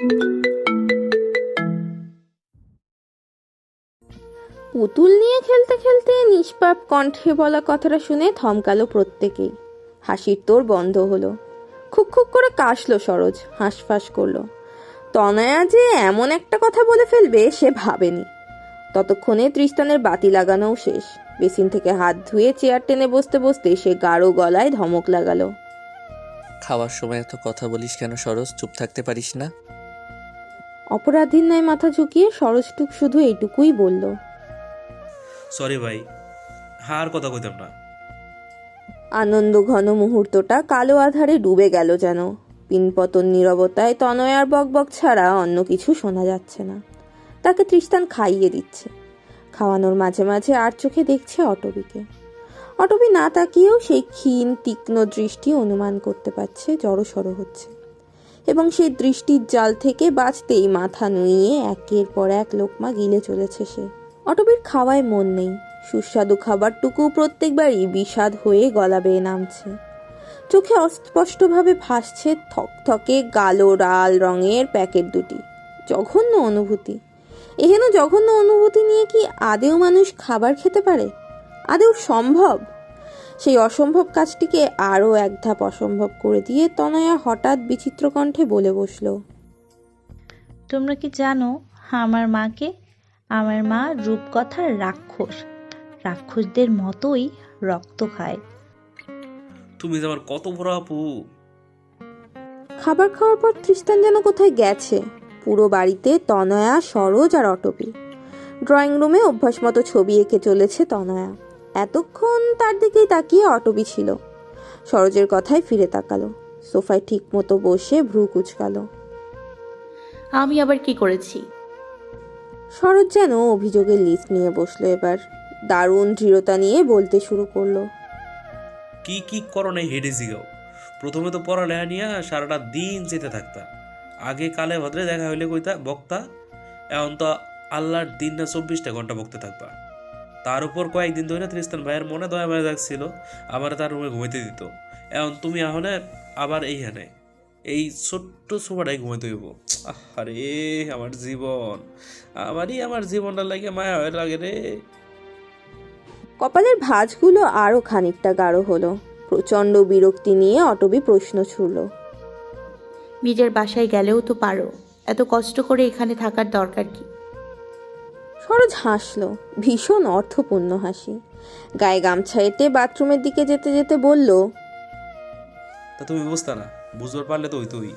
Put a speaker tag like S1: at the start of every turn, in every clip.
S1: পুতুল নিয়ে খেলতে খেলতে নিষ্পাপ কণ্ঠে বলা কথাটা শুনে থমকালো প্রত্যেকেই। হাসির তোর বন্ধ হলো। খুক খুক করে কাশলো সরোজ, হাঁসফাঁস করল। তনয়া যে এমন একটা কথা বলে ফেলবে সে ভাবেনি। ততক্ষণে তৃষ্টানের বাতি লাগানোও শেষ। বেসিন থেকে হাত ধুয়ে চেয়ার টেনে বসতে বসতে সে গাঢ় গলায় ধমক লাগালো।
S2: খাওয়ার সময় এত কথা বলিস কেন সরস চুপ থাকতে পারিস না।
S1: অপরাধীর ন্যায় মাথা ঝুঁকিয়ে সরোজটুক শুধু এইটুকুই বলল।
S3: সরি ভাই আর কথা কইতাম না।
S1: আনন্দ ঘন মুহূর্তটা কালো আধারে ডুবে গেল যেন। পিনপতন নীরবতায় তনয়ার বকবক ছাড়া অন্য কিছু শোনা যাচ্ছে না। তাকে তৃষ্টান খাইয়ে দিচ্ছে। খাওয়ানোর মাঝে মাঝে আর চোখে দেখছে অটবিকে। অটবি না তাকিয়েও সেই ক্ষীণ তীক্ষ্ণ দৃষ্টি অনুমান করতে পারছে জড়সড় হচ্ছে। এবং সেই দৃষ্টির জাল থেকে বাঁচতেই মাথা নুইয়ে একের পর এক লোকমা গিলে চলেছে সে। অটবির খাওয়ায় মন নেই। সুস্বাদু খাবারটুকু প্রত্যেকবারই বিষাদ হয়ে গলা বেয়ে নামছে। চোখে অস্পষ্টভাবে ভাসছে থকথকে গালো লাল রঙের প্যাকেট দুটি। জঘন্য অনুভূতি। এহেন জঘন্য অনুভূতি নিয়ে কি আদেও মানুষ খাবার খেতে পারে? আদেও সম্ভব? সেই অসম্ভব কাজটিকে আরও এক ধাপ অসম্ভব করে দিয়ে তনয়া হঠাৎ বিচিত্র কণ্ঠে বলে বসল
S4: তোমরা কি জানো আমার মাকে আমার মা রূপকথার রাক্ষস। রাক্ষসদের মতোই রক্ত খায়।
S3: তুমি যে আমার কত বড় আপু।
S1: খাবার খাওয়ার পর তৃষ্টান যেন কোথায় গেছে। পুরো বাড়িতে তনয়া সরোজ আর অটপি। ড্রয়িং রুমে অভ্যাস মতো ছবি এঁকে চলেছে তনয়া। এতক্ষণ তার দিকেই তাকিয়ে অটবি ছিল। সরোজের কথায় ফিরে তাকালো। সোফায় ঠিক মতো বসে ভ্রু কুচকালো।
S5: আমি আবার কি করেছি?
S1: সরোজ যেন অভিযোগের লিস্ট নিয়ে বসল এবার। দারুণ দৃঢ়তা নিয়ে বলতে শুরু করল।
S3: কি কি করো হেডে জিগাও প্রথমে তো পড়ালেখা নিয়ে সারাটা দিন যেতে থাকতা। আগে কালে ভদ্রে দেখা হইলে কইতা বক্তা এখন তো আল্লাহর দিন না চব্বিশটা ঘণ্টা বকতে থাকবা। তার উপর কয়েকদিন ধরে তৃস্তান ভাইয়ের মনে দয়া মায়া যাচ্ছিল আমার তার রুমে ঘুমাইতে দিত। এখন তুমি আহনে আবার এইখানে। এই ছোট্ট সোফাটাই ঘুমাইতে হইব। আরে আমার জীবন। আমারই আমার জীবনটা লাগে মায়া হয়ে লাগে রে।
S1: কপালের ভাঁজগুলো আরও খানিকটা গাঢ় হলো। প্রচণ্ড বিরক্তি নিয়ে অটবি প্রশ্ন ছুড়ল।
S5: নিজের বাসায় গেলেও তো পারো। এত কষ্ট করে এখানে থাকার দরকার কি?
S1: সরোজ হাসলো ভীষণ অর্থপূর্ণ হাসি। গায়ে গামছা এঁটে বাথরুমের দিকে যেতে যেতে বলল
S3: তা তুমি বুঝতা না বুঝবার পারলে তো ওই তুই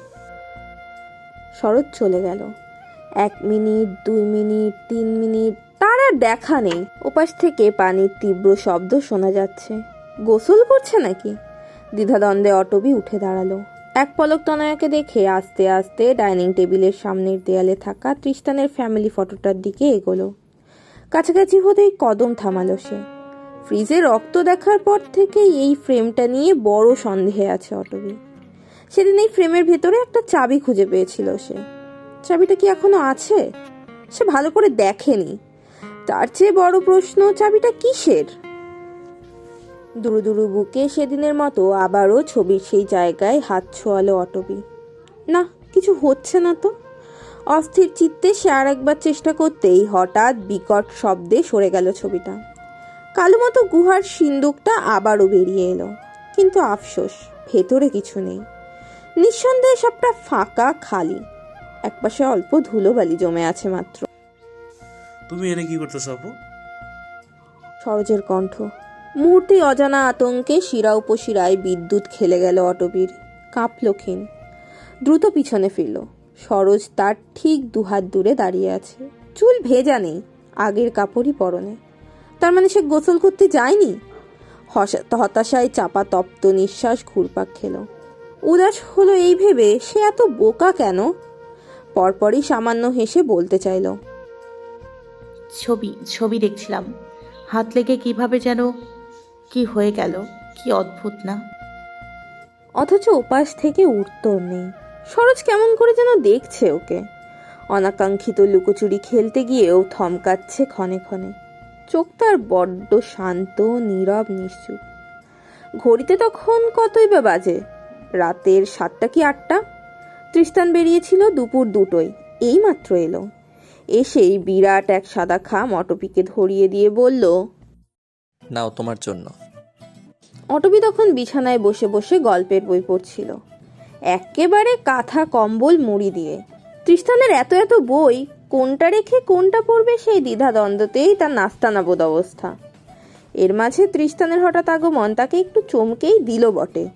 S1: শরৎ চলে গেল। এক মিনিট দুই মিনিট তিন মিনিট তার আর দেখা নেই। ওপাশ থেকে পানির তীব্র শব্দ শোনা যাচ্ছে। গোসল করছে নাকি? দ্বিধাদ্বন্দ্বে অটবি উঠে দাঁড়াল। এক পলক তনয়াকে দেখে আস্তে আস্তে ডাইনিং টেবিলের সামনের দেয়ালে থাকা তৃষ্টানের ফ্যামিলি ফটোটার দিকে এগোলো। কাছাকাছি হতেই কদম থামালো সে। ফ্রিজে রক্ত দেখার পর থেকে এই ফ্রেমটা নিয়ে বড় সন্দেহে আছে অটবি। সেদিন এই ফ্রেমের ভেতরে একটা চাবি খুঁজে পেয়েছিল সে। চাবিটা কি এখনও আছে? সে ভালো করে দেখেনি। তার চেয়ে বড় প্রশ্ন, চাবিটা কিসের? দুরু দুরু বুকে সেদিনের মতো আবারও ছবির সেই জায়গায় হাত ছোয়ালো অটবি। না কিছু হচ্ছে না তো। অস্থির চিত্তে সে আর একবার চেষ্টা করতেই হঠাৎ বিকট শব্দে সরে গেল ছবিটা। কালো মতো গুহার সিন্দুকটা আবারও বেরিয়ে এলো। কিন্তু আফসোস ভেতরে কিছু নেই। নিঃসন্দেহে সবটা ফাঁকা খালি। একপাশে অল্প ধুলোবালি জমে আছে মাত্র।
S3: তুমি এনে কি করতেছ আপু?
S1: সরোজের কণ্ঠ। মুহূর্তে অজানা আতঙ্কে শিরা উপশিরায় বিদ্যুৎ খেলে গেল অটবির। কাঁপল ক্ষীণ। দ্রুত পিছনে ফিরল। সরোজ তার ঠিক দুহাত দূরে দাঁড়িয়ে আছে। চুল ভেজা নেই, আগের কাপড়ই পরনে। তার মানে সে গোসল করতে যায়নি? হতাশায় চাপা তপ্ত নিঃশ্বাস ঘুরপাক খেল। উদাস হলো এই ভেবে, সে এত বোকা কেন? পরপরই সামান্য হেসে বলতে চাইল,
S5: ছবি ছবি দেখছিলাম। হাত লেগে কীভাবে যেন কি হয়ে গেল? কি অদ্ভুত না?
S1: অথচ ওপাশ থেকে উত্তর নেই। সরোজ কেমন করে যেন দেখছে ওকে। অনাকাঙ্ক্ষিত লুকোচুরি খেলতে গিয়েও থমকাচ্ছে ক্ষণে ক্ষণে। চোখ তার বড্ড শান্ত নীরব নিশ্চুপ। ঘড়িতে তখন কতই বা বাজে? রাতের সাতটা কি আটটা? তৃষ্টান বেরিয়েছিল দুপুর দুটোই এইমাত্র এলো। এসেই বিরাট এক সাদা খাম অটোপিকে ধরিয়ে দিয়ে বলল
S2: নাও তোমার জন্য।
S1: অটবি তখন বিছানায় বসে বসে গল্পের বই পড়ছিল। একেবারে কাঁথা কম্বল মুড়ি দিয়ে। তৃষ্টানের এত এত বই কোনটা রেখে কোনটা পড়বে সেই দ্বিধাদ্বন্দ্বতেই তার নাস্তানাবোধ অবস্থা। এর মাঝে তৃষ্টানের হঠাৎ আগমন তাকে একটু চমকেই দিল বটে।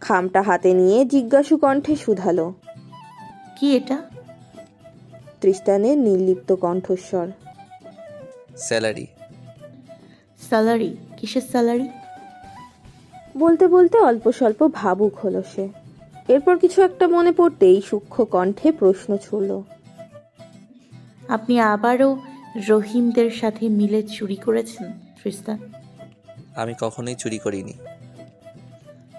S1: খামটা হাতে নিয়ে জিজ্ঞাসু কণ্ঠে শুধালো
S5: কি এটা?
S1: তৃষ্টানের নির্লিপ্ত কণ্ঠস্বর
S2: স্যালারি।
S5: স্যালারি? কিসের স্যালারি?
S1: বলতে বলতে অল্প স্বল্প ভাবুক হলো সে। এরপর কিছু একটা মনে পড়তেই সূক্ষ্ম কণ্ঠে প্রশ্ন ছুড়ল।
S5: আপনি আবারও রহিমদের সাথে মিলে চুরি করেছেন তৃস্তান
S2: আমি কখনোই চুরি করিনি।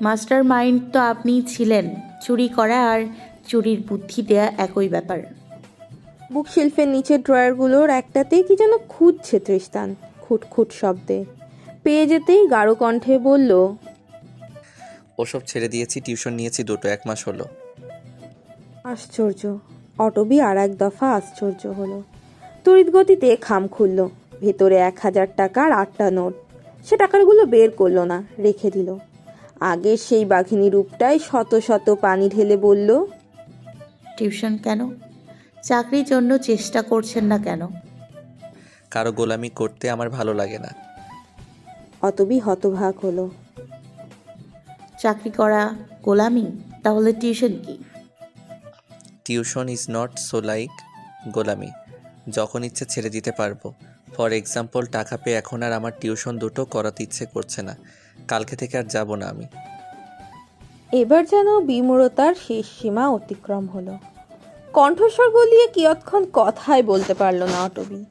S5: মাস্টার মাইন্ড তো আপনিই ছিলেন। চুরি করা আর চুরির বুদ্ধি দেয়া একই ব্যাপার।
S1: বুক শিল্পের নিচের ড্রয়ারগুলোর একটাতেই কি যেন খুঁজছে তৃষ্টান খুটখুট শব্দে। পেয়ে যেতেই গাঢ় কণ্ঠে বলল
S2: ওসব ছেড়ে দিয়েছি টিউশন নিয়েছি দুটো এক মাস হলো।
S1: আশ্চর্য। অটবি আর এক দফা আশ্চর্য হলো। তড়িৎ গতিতে খাম খুলল। ভেতরে এক হাজার টাকার আটটা নোট। সে টাকাগুলো বের করল না রেখে দিল। আগের সেই বাঘিনী রূপটাই শত শত পানি ঢেলে বলল
S5: টিউশন কেন? চাকরির জন্য চেষ্টা করছেন না কেন?
S2: কারও গোলামি করতে আমার ভালো লাগে না।
S1: অতবি হতভাগ হলো।
S5: চাকরি করা গোলামি তাহলে টিউশন কি?
S2: Tuition is not so like গোলামি। যখন ইচ্ছে ছেড়ে দিতে পারব। ফর এক্সাম্পল টাকা পেয়ে এখন আর আমার টিউশন দুটো করাতে ইচ্ছে করছে না। কালকে থেকে আর যাব না আমি।
S1: এবার যেন বিমূরতার শেষ সীমা অতিক্রম হলো। কণ্ঠস্বর গলিয়ে কিয়ৎক্ষণ কথাই বলতে পারল না অটবি।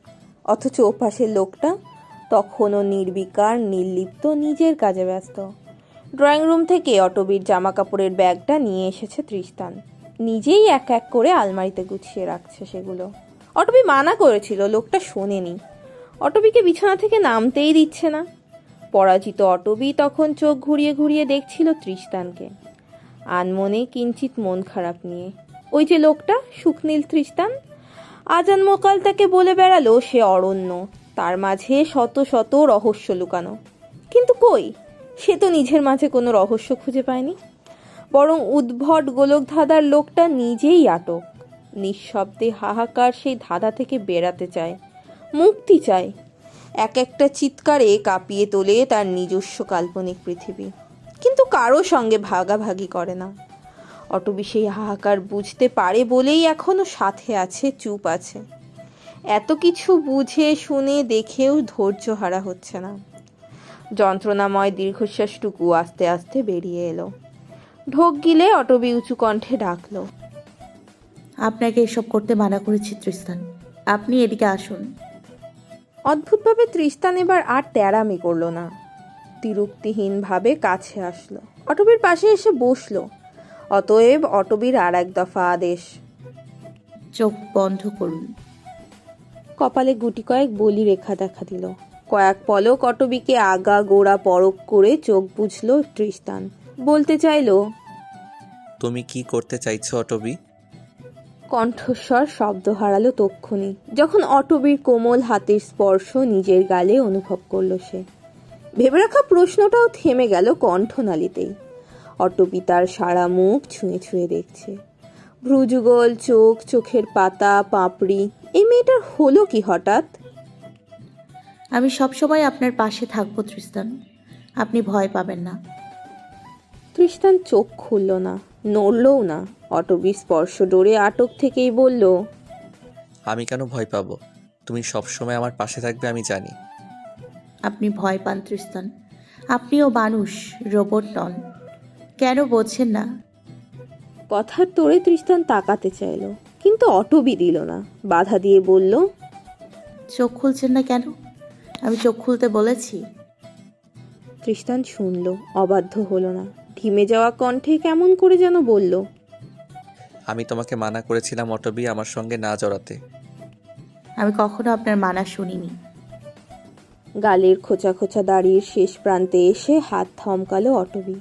S1: অথচ ওপাশের লোকটা তখনও নির্বিকার নির্লিপ্ত নিজের কাজে ব্যস্ত। ড্রয়িং রুম থেকে অটবির জামা কাপড়ের ব্যাগটা নিয়ে এসেছে তৃষ্টান নিজেই এক এক করে আলমারিতে গুছিয়ে রাখছে সেগুলো। অটবি মানা করেছিল, লোকটা শোনেনি। অটবিকে বিছানা থেকে নামতেই দিচ্ছে না। পরাজিত অটবি তখন চোখ ঘুরিয়ে ঘুরিয়ে দেখছিল তৃষ্টানকে আনমনে কিঞ্চিত মন খারাপ নিয়ে। ওই যে লোকটা, সুখনীল তৃষ্টান আজান মোকাল তাকে বলে বেড়ালো, সে অরণ্য। তার মাঝে শত শত রহস্য লুকানো। কিন্তু কই? সে তো নিজের মাঝে কোনো রহস্য খুঁজে পায়নি। বরং উদ্ভট গোলক ধাঁধার লোকটা নিজেই আটক। নিঃশব্দে হাহাকার সেই ধাঁধা থেকে বেরাতে চায়, মুক্তি চায়। এক একটা চিৎকারে কাঁপিয়ে তোলে তার নিজস্ব কাল্পনিক পৃথিবী। কিন্তু কারও সঙ্গে ভাগাভাগি করে না। অটবি সেই হাহাকার বুঝতে পারে বলেই এখনও সাথে আছে, চুপ আছে। এত কিছু বুঝে, শুনে, দেখেও ধৈর্য হারা হচ্ছে না। যন্ত্রণাময় দীর্ঘশ্বাসটুকু আস্তে আস্তে বেরিয়ে এলো। ঢোক গিলে অটবি উঁচু কণ্ঠে ডাকলো।
S5: আপনাকে এসব করতে মানা করেছি তৃস্তান আপনি এদিকে আসুন।
S1: অদ্ভুতভাবে তৃষ্তান এবার আর তেরামি করল না। তিরুক্তিহীনভাবে কাছে আসলো। অটবির পাশে এসে বসল। অতএব অটবির আর এক দফা আদেশ।
S5: চোখ বন্ধ করুন।
S1: কপালে গুটি কয়েক বলি রেখা দেখা দিল। কয়েক পলক অটবিকে আগা গোড়া পরক করে চোখ বুঝলো তৃষ্তান বলতে চাইলো
S2: তুমি কি করতে চাইছো অটবি?
S1: কণ্ঠস্বর শব্দ হারালো তক্ষুনি। যখন অটবির কোমল হাতের স্পর্শ নিজের গালে অনুভব করল সে। ভেবে রাখা প্রশ্নটাও থেমে গেল কণ্ঠনালীতেই। অটবি তার সারা মুখ ছুঁয়ে ছুঁয়ে দেখছে। ভ্রুযুগল চোখ চোখের পাতা পাপড়ি এই মেয়েটার হলো কি হঠাৎ?
S5: আমি সবসময় আপনার পাশে থাকব তৃস্তান আপনি ভয় পাবেন না।
S1: তৃষ্টান চোখ খুলল না নড়লও না। অটবির স্পর্শ ডোরে আটক থেকেই বলল
S2: আমি কেন ভয় পাবো? তুমি সবসময় আমার পাশে থাকবে আমি জানি।
S5: আপনি ভয় পান তৃস্তান আপনিও মানুষ রোবট নন। কেন বোঝেন না?
S1: কথার তোড়ে তৃষ্টান তাকাতে চাইল কিন্তু অটবি দিল না। বাধা দিয়ে বলল
S5: চোখ খুলছেন না কেন? আমি চোখ খুলতে বলেছি।
S1: তৃষ্টান শুনল অবাধ্য হলো না। ধিমে যাওয়া কণ্ঠে কেমন করে যেন বলল
S2: আমি তোমাকে মানা করেছিলাম অটবি আমার সঙ্গে না জড়াতে।
S5: আমি কখনো আপনার মানা শুনিনি।
S1: গালের খোঁচা খোঁচা দাড়ির শেষ প্রান্তে এসে হাত থমকালো অটবি।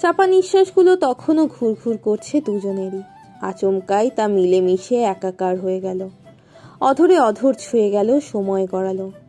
S1: চাপা নিঃশ্বাসগুলো তখনও ঘুরঘুর করছে দুজনেরই। আচমকাই তা মিলেমিশে একাকার হয়ে গেল। অধরে অধর ছুঁয়ে গেল সময় গড়ালো।